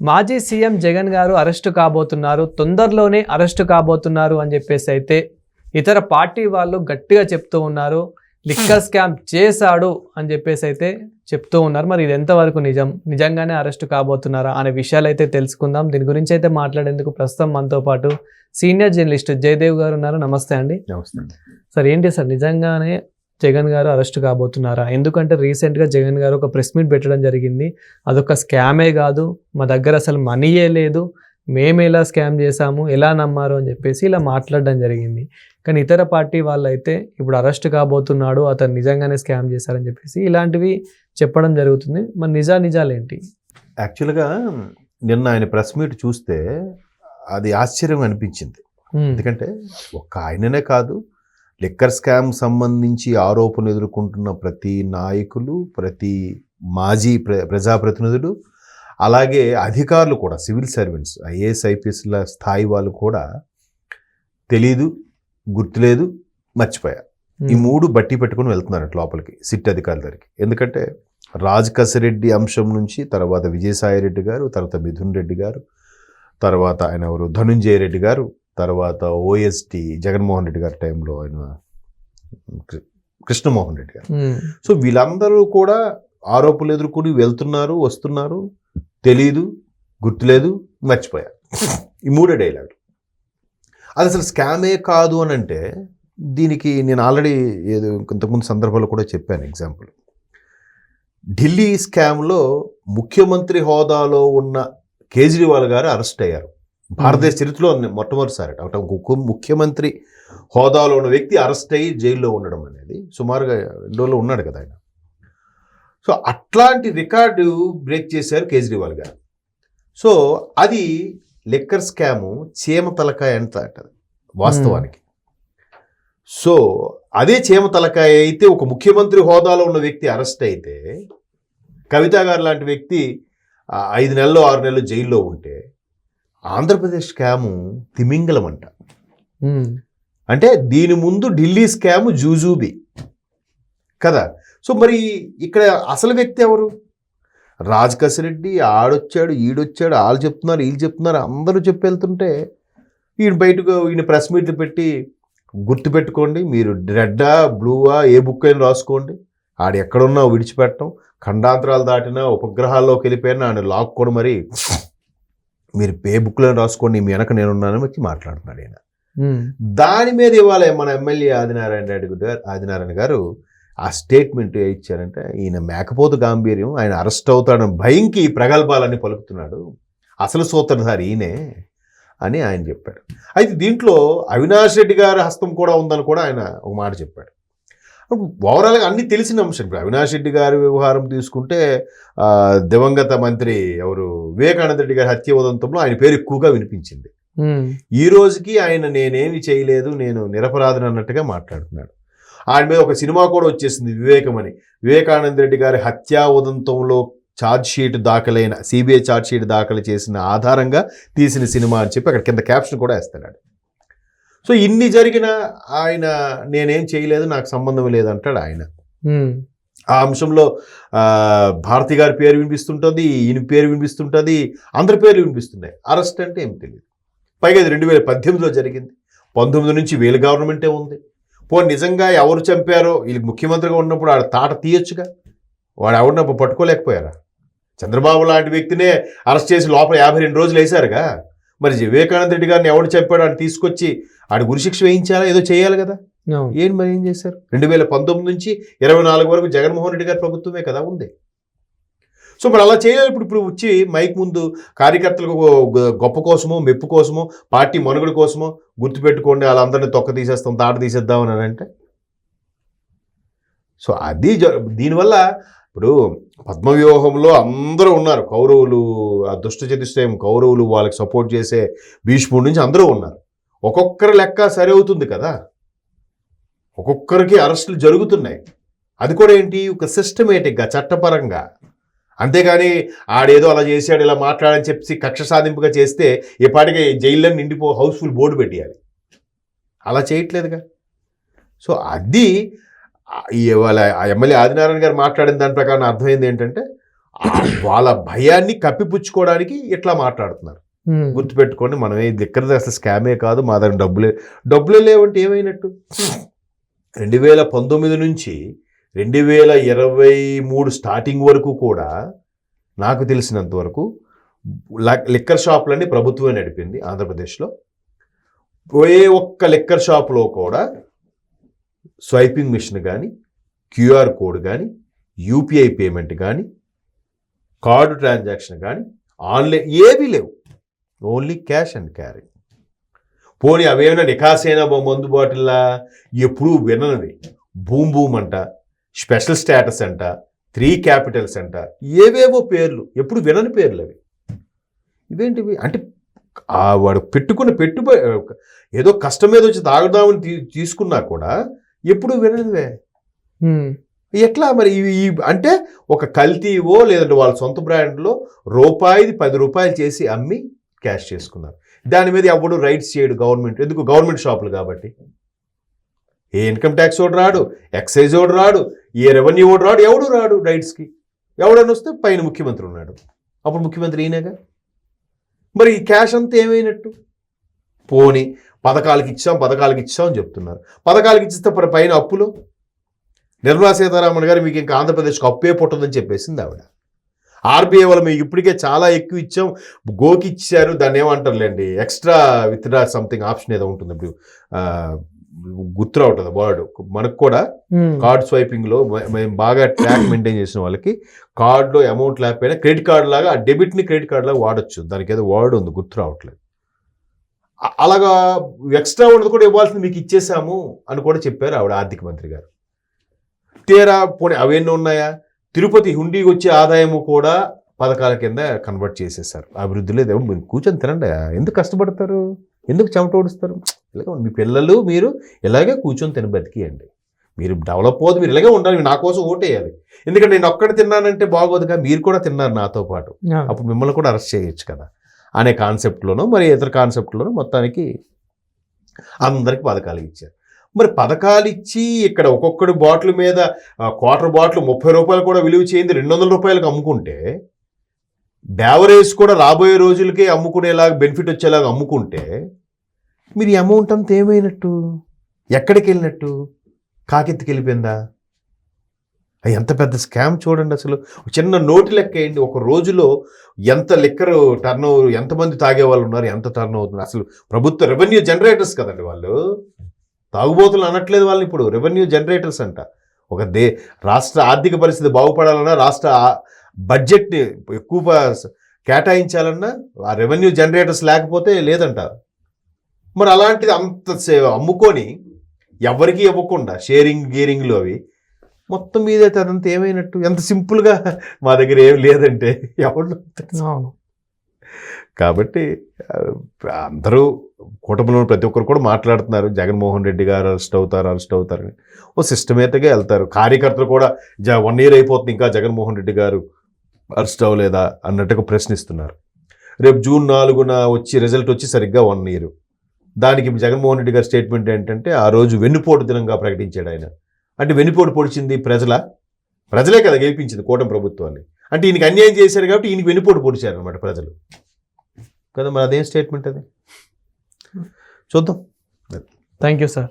మాజీ సీఎం జగన్ గారు అరెస్టు కాబోతున్నారు తొందరలోనే అరెస్టు కాబోతున్నారు అని చెప్పేసి అయితే ఇతర పార్టీ వాళ్ళు గట్టిగా చెప్తూ ఉన్నారు. లిక్కర్ స్కామ్ చేశాడు అని చెప్పేసి అయితే చెప్తూ ఉన్నారు. మరి ఇది ఎంతవరకు నిజం? నిజంగానే అరెస్టు కాబోతున్నారా అనే విషయాలు అయితే తెలుసుకుందాం. దీని గురించి అయితే మాట్లాడేందుకు ప్రస్తుతం మనతో పాటు సీనియర్ జర్నలిస్ట్ జయదేవ్ గారు ఉన్నారు. నమస్తే అండి. నమస్తే సార్ ఏంటి సార్? నిజంగానే జగన్ గారు అరెస్ట్ కాబోతున్నారా? ఎందుకంటే రీసెంట్గా జగన్ గారు ఒక ప్రెస్ మీట్ పెట్టడం జరిగింది. అదొక స్కామే కాదు. మా దగ్గర అసలు మనీయే లేదు. మేము ఎలా స్కామ్ చేశాము? ఎలా నమ్మారు? అని చెప్పేసి ఇలా మాట్లాడడం జరిగింది. కానీ ఇతర పార్టీ వాళ్ళు అయితే ఇప్పుడు అరెస్ట్ కాబోతున్నాడు. అతను నిజంగానే స్కామ్ చేశారని చెప్పేసి ఇలాంటివి చెప్పడం జరుగుతుంది. మరి నిజా నిజాలేంటి యాక్చువల్గా నిన్న ఆయన ప్రెస్ మీట్ చూస్తే అది ఆశ్చర్యం అనిపించింది. ఎందుకంటే ఒక్క ఆయననే కాదు లిక్కర్ స్కామ్ సంబంధించి ఆరోపణలు ఎదుర్కొంటున్న ప్రతి నాయకులు ప్రతి మాజీ ప్ర ప్రజాప్రతినిధులు అలాగే అధికారులు కూడా సివిల్ సర్వెంట్స్ ఐఏఎస్ ఐపీఎస్ల స్థాయి వాళ్ళు కూడా తెలీదు గుర్తులేదు మర్చిపోయా. ఈ మూడు బట్టి పెట్టుకుని వెళ్తున్నారు లోపలికి సిట్ అధికారుల దగ్గరికి. ఎందుకంటే రాజ్ కసిరెడ్డి అంశం నుంచి తర్వాత విజయసాయి రెడ్డి గారు తర్వాత మిథున్ రెడ్డి గారు తర్వాత ఆయన ఎవరు? ధనుంజయ రెడ్డి గారు తర్వాత ఓఎస్టి జగన్మోహన్ రెడ్డి గారి టైంలో ఆయన కృష్ణమోహన్ రెడ్డి గారు. ఉమ్, సో వీళ్ళందరూ కూడా ఆరోపణలు ఎదుర్కొని వెళ్తున్నారు వస్తున్నారు. తెలీదు గుర్తులేదు మర్చిపోయారు. ఈ మూడే డైలాగ్ అది అసలు స్కామే కాదు అని అంటే దీనికి నేను ఆల్రెడీ ఏదో ఇంతకుముందు సందర్భాల్లో కూడా చెప్పాను ఎగ్జాంపుల్ ఢిల్లీ స్కామ్లో ముఖ్యమంత్రి హోదాలో ఉన్న కేజ్రీవాల్ గారు అరెస్ట్ అయ్యారు. భారతదేశ చరిత్రలో మొట్టమొదటిసారి. అట ఒక ముఖ్యమంత్రి హోదాలో ఉన్న వ్యక్తి అరెస్ట్ అయ్యి జైల్లో ఉండడం అనేది సుమారుగా రెండు రోజులు ఉన్నాడు కదా ఆయన. సో అట్లాంటి రికార్డు బ్రేక్ చేశారు కేజ్రీవాల్ గారు. సో అది లిక్కర్ స్కాము చీమ తలకాయ అంట అంటది వాస్తవానికి. సో అదే చీమ తలకాయ అయితే ఒక ముఖ్యమంత్రి హోదాలో ఉన్న వ్యక్తి అరెస్ట్ అయితే కవిత గారు లాంటి వ్యక్తి ఐదు నెలలు ఆరు నెలలు జైల్లో ఉంటే ఆంధ్రప్రదేశ్ స్కాము తిమింగలం అంట. అంటే దీని ముందు ఢిల్లీ స్కామ్ జూజూబీ. కదా? సో మరి ఇక్కడ అసలు వ్యక్తి ఎవరు? రాజ్ కసిరెడ్డి ఆడొచ్చాడు ఈడొచ్చాడు వాళ్ళు చెప్తున్నారు వీళ్ళు చెప్తున్నారు అందరూ చెప్పి వెళ్తుంటే ఈయన బయటకు ఈయన ప్రెస్ మీట్లు పెట్టి గుర్తుపెట్టుకోండి మీరు రెడ్డా బ్లూవా ఏ బుక్ అయినా రాసుకోండి ఆడు ఎక్కడున్నా విడిచిపెట్టడం ఖండాంతరాలు దాటినా ఉపగ్రహాల్లోకి వెళ్ళిపోయినా ఆయన లాక్కొని మరి. మీరు ఏ బుక్లో రాసుకోండి మీ వెనక నేనున్నానని వచ్చి మాట్లాడుతున్నాడు ఈయన. ఉమ్, దాని మీద ఇవాళ మన ఎమ్మెల్యే ఆదినారాయణ రెడ్డి గారు ఆదినారాయణ గారు ఆ స్టేట్మెంట్ ఏ ఇచ్చారంటే ఈయన మేకపోతు గాంభీర్యం ఆయన అరెస్ట్ అవుతాడని భయంకి ఈ ప్రగల్భాలన్నీ పలుకుతున్నాడు. అసలు సూత్రధారి ఈయనే అని ఆయన చెప్పాడు. అయితే దీంట్లో అవినాష్ రెడ్డి గారి హస్తం కూడా ఉందని కూడా ఆయన ఒక మాట చెప్పాడు. ఓవరాల్గా అన్ని తెలిసిన అంశం. ఇప్పుడు అవినాష్ రెడ్డి గారి వ్యవహారం తీసుకుంటే ఆ, దివంగత మంత్రి ఎవరు? వివేకానంద రెడ్డి గారి హత్య ఉదంతంలో ఆయన పేరు ఎక్కువగా వినిపించింది. ఈ రోజుకి ఆయన నేనేమి చేయలేదు నేను నిరపరాధన అన్నట్టుగా మాట్లాడుతున్నాడు. ఆయన మీద ఒక సినిమా కూడా వచ్చేసింది వివేకం అని. వివేకానంద రెడ్డి గారి హత్యా ఉదంతంలో ఛార్జ్ షీట్ దాఖలైన సిబిఐ ఛార్జ్ షీట్ దాఖలు చేసిన ఆధారంగా తీసిన సినిమా అని చెప్పి అక్కడ కింద క్యాప్షన్ కూడా వేస్తున్నాడు. సో ఇన్ని జరిగిన ఆయన నేనేం చేయలేదు నాకు సంబంధం లేదంటాడు ఆయన. ఆ అంశంలో భారతి గారి పేరు వినిపిస్తుంటుంది ఈయన పేరు వినిపిస్తుంటుంది అందరి పేర్లు వినిపిస్తున్నాయి. అరెస్ట్ అంటే ఏం తెలియదు పైగా ఇది రెండు వేల పద్దెనిమిదిలో జరిగింది. పంతొమ్మిది నుంచి వీళ్ళ గవర్నమెంటే ఉంది. పో నిజంగా ఎవరు చంపారో వీళ్ళకి ముఖ్యమంత్రిగా ఉన్నప్పుడు ఆడ తాట తీయొచ్చుగా? వాడు ఎవరినప్పుడు పట్టుకోలేకపోయారా? చంద్రబాబు లాంటి వ్యక్తినే అరెస్ట్ చేసి లోపల యాభై రెండు రోజులు వేశారుగా? మరి వివేకానంద రెడ్డి గారిని ఎవడు చంపాడో? అని తీసుకొచ్చి ఆడి గురిశిక్ష వేయించాలా? ఏదో చేయాలి కదా. ఏం మరి ఏం చేశారు? రెండు వేల పంతొమ్మిది నుంచి ఇరవై నాలుగు వరకు జగన్మోహన్ రెడ్డి గారి ప్రభుత్వమే కదా ఉంది. సో మరి అలా చేయాలి ఇప్పుడు ఇప్పుడు వచ్చి మైక్ ముందు కార్యకర్తలకు గొప్ప కోసమో మెప్పు కోసమో పార్టీ మనుగడ కోసమో గుర్తుపెట్టుకోండి వాళ్ళందరినీ తొక్క తీసేస్తాం తాట తీసేద్దాం అని అంటే. సో అది దీనివల్ల ఇప్పుడు పద్మవ్యూహంలో అందరూ ఉన్నారు. కౌరవులు ఆ దుష్ట చతుష్టయం కౌరవులు వాళ్ళకి సపోర్ట్ చేసే భీష్ముడి నుంచి అందరూ ఉన్నారు. ఒక్కొక్కరి లెక్క సరి అవుతుంది కదా. ఒక్కొక్కరికి అరెస్టులు జరుగుతున్నాయి. అది కూడా ఏంటి? ఒక సిస్టమేటిక్గా చట్టపరంగా. అంతేగాని ఆడేదో అలా చేశాడు ఇలా మాట్లాడని చెప్పి కక్ష సాధింపుగా చేస్తే ఇప్పటికే జైల్లో నిండిపో హౌస్ఫుల్ బోర్డు పెట్టేయాలి. అలా చేయట్లేదుగా. సో అది వాళ్ళ ఇవాళ ఎమ్మెల్యే ఆదినారాయణ గారు మాట్లాడిన దాని ప్రకారం అర్థమైంది ఏంటంటే వాళ్ళ భయాన్ని కప్పిపుచ్చుకోవడానికి ఇట్లా మాట్లాడుతున్నారు. గుర్తుపెట్టుకోండి మనం ఏ దగ్గరది అసలు స్కామే కాదు మా దగ్గర డబ్బులే డబ్బులే లేవంటే ఏమైనట్టు? రెండు వేల పంతొమ్మిది నుంచి రెండు వేల ఇరవై మూడు స్టార్టింగ్ వరకు కూడా నాకు తెలిసినంత వరకు లిక్కర్ షాపులన్నీ ప్రభుత్వమే నడిపింది ఆంధ్రప్రదేశ్లో. ఏ ఒక్క లిక్కర్ షాప్లో కూడా స్వైపింగ్ మిషన్ కానీ క్యూఆర్ కోడ్ కానీ యూపీఐ పేమెంట్ కానీ కార్డు ట్రాన్సాక్షన్ కానీ ఆన్లైన్ ఏవీ లేవు. Only cash and carry. పోనీ అవేమైనా నికాసైన మందు బాటిల్లా? ఎప్పుడూ విననివి. బూమ్ బూమ్ అంట స్పెషల్ స్టేటస్ అంట త్రీ క్యాపిటల్స్ అంట ఏవేవో పేర్లు ఎప్పుడు వినని పేర్లు అవి ఇవేంటివి? అంటే ఆ వాడు పెట్టుకున్న పెట్టుబడి ఏదో కష్టం మీద వచ్చి తాగుదామని తీ తీసుకున్నా కూడా ఎప్పుడు విననివే. ఎట్లా మరి ఇవి ఈ అంటే ఒక కల్తీవో లేదంటే వాళ్ళ సొంత బ్రాండ్లో రూపాయిది పది రూపాయలు చేసి అమ్మి క్యాష్ చేసుకున్నారు. దాని మీద ఎవడు రైట్స్ చేయడు గవర్నమెంట్. ఎందుకు? గవర్నమెంట్ షాపులు కాబట్టి. ఏ ఇన్కమ్ ట్యాక్స్ ఓడు రాడు ఎక్సైజ్ ఓడు రాడు ఏ రెవెన్యూ ఓడు రాడు ఎవడు రాడు రైట్స్కి ఎవడని వస్తే పైన ముఖ్యమంత్రి ఉన్నాడు. అప్పుడు ముఖ్యమంత్రి ఈయనగా? మరి ఈ క్యాష్ అంతా ఏమైనట్టు? పోని పథకాలకి ఇచ్చాం పథకాలకి ఇచ్చాం అని చెప్తున్నారు. పథకాలకి ఇచ్చిస్తే మరి పైన అప్పులు? నిర్మలా సీతారామన్ గారు మీకు ఇంకా ఆంధ్రప్రదేశ్కి అప్పే పుట్టదని చెప్పేసింది ఆవిడ. ఆర్బీఐ వాళ్ళు మీకు ఇప్పటికే చాలా ఎక్కువ ఇచ్చాం. గోకి ఇచ్చారు దాన్ని ఏమంటారులేండి? ఎక్స్ట్రా విత్డ్రా సంథింగ్ ఆప్షన్ ఏదో ఉంటుంది. ఇప్పుడు గుర్తు రావట్లేదు వర్డ్. మనకు కూడా కార్డ్ స్వైపింగ్లో మేము బాగా ట్రాక్ మెయింటైన్ చేసిన వాళ్ళకి కార్డులో అమౌంట్ లేకపోయినా క్రెడిట్ కార్డ్ లాగా ఆ డెబిట్ని క్రెడిట్ కార్డ్ లాగా వాడచ్చు. దానికి ఏదో వర్డ్ ఉంది. గుర్తు రావట్లేదు. అలాగా ఎక్స్ట్రా ఉన్నది కూడా ఇవ్వాల్సింది మీకు ఇచ్చేసాము అని కూడా చెప్పారు ఆవిడ ఆర్థిక మంత్రి గారు. తీరా పోనీ అవన్నీ ఉన్నాయా? తిరుపతి హుండీకి వచ్చే ఆదాయము కూడా పథకాల కింద కన్వర్ట్ చేసేసారు అభివృద్ధిలో దేవుడు మీరు కూర్చొని తినండి. ఎందుకు కష్టపడతారు? ఎందుకు చెమట ఓడుస్తారు ఇలాగే మీ పిల్లలు మీరు ఇలాగే కూర్చొని తిని బతికియండి. మీరు డెవలప్ అవుతుంది మీరు ఇలాగే ఉండాలి. నా కోసం ఓటేయాలి ఎందుకంటే నేను ఒక్కడ తిన్నానంటే బాగోదుగా. మీరు కూడా తిన్నారు నాతో పాటు. అప్పుడు మిమ్మల్ని కూడా అరెస్ట్ చేయొచ్చు కదా. అనే కాన్సెప్ట్లోనో మరి ఇతర కాన్సెప్ట్లోనో మొత్తానికి అందరికి పథకాలు ఇచ్చారు. మరి పథకాలు ఇచ్చి ఇక్కడ ఒక్కొక్కటి బాటిల్ మీద క్వార్టర్ బాటిల్ ముప్పై రూపాయలు కూడా విలువ చేయింది రెండు వందల రూపాయలకు అమ్ముకుంటే బ్యావరేజ్ కూడా రాబోయే రోజులకే అమ్ముకునేలాగా బెనిఫిట్ వచ్చేలాగా అమ్ముకుంటే మీరు ఈ అమౌంట్ అంతా ఏమైనట్టు? ఎక్కడికి వెళ్ళినట్టు? కాకెత్తికి వెళ్ళిపోయిందా? అది ఎంత పెద్ద స్కామ్ చూడండి అసలు. చిన్న నోటి లెక్క వేయండి. ఒక రోజులో ఎంత లిక్కర్ టర్న్ ఓవర్ ఎంతమంది తాగే వాళ్ళు ఉన్నారు ఎంత టర్న్ అవుతుంది అసలు ప్రభుత్వ రెవెన్యూ జనరేటర్స్ కదండి వాళ్ళు. తాగుబోతులు అనట్లేదు వాళ్ళని ఇప్పుడు. రెవెన్యూ జనరేటర్స్ అంట. ఒక దే రాష్ట్ర ఆర్థిక పరిస్థితి బాగుపడాలన్నా రాష్ట్ర బడ్జెట్ని ఎక్కువ కేటాయించాలన్నా ఆ రెవెన్యూ జనరేటర్స్ లేకపోతే లేదంట. మరి అలాంటిది అంత సే- అమ్ముకొని ఎవరికి ఇవ్వకుండా షేరింగ్ గీరింగ్లు అవి మొత్తం మీద అదంతా ఏమైనట్టు? ఎంత సింపుల్గా మా దగ్గర ఏం లేదంటే ఎవరు అవును. కాబట్టి అందరూ కూటమిలో ప్రతి ఒక్కరు కూడా మాట్లాడుతున్నారు. జగన్మోహన్ రెడ్డి గారు అరెస్ట్ అవుతారు అరెస్ట్ అవుతారని ఓ సిస్టమేటిక్గా వెళ్తారు. కార్యకర్తలు కూడా జ వన్ ఇయర్ అయిపోతుంది ఇంకా జగన్మోహన్ రెడ్డి గారు అరెస్ట్ అవ్వలేదా అన్నట్టుగా ప్రశ్నిస్తున్నారు. రేపు జూన్ నాలుగున వచ్చి రిజల్ట్ వచ్చి సరిగ్గా వన్ ఇయర్ దానికి జగన్మోహన్ రెడ్డి గారి స్టేట్మెంట్ ఏంటంటే ఆ రోజు వెన్నుపోటు దినంగా ప్రకటించాడు ఆయన. అంటే వెన్నుపోటు పొడిచింది ప్రజల? ప్రజలే కదా గెలిపించింది కూటమి ప్రభుత్వాన్ని. అంటే ఈయనకి అన్యాయం చేశారు కాబట్టి ఈయనకి వెన్నుపోటు పొడిచారు అనమాట ప్రజలు. కదా మరి అదేం స్టేట్మెంట్ అది? చూద్దాం. Thank you sir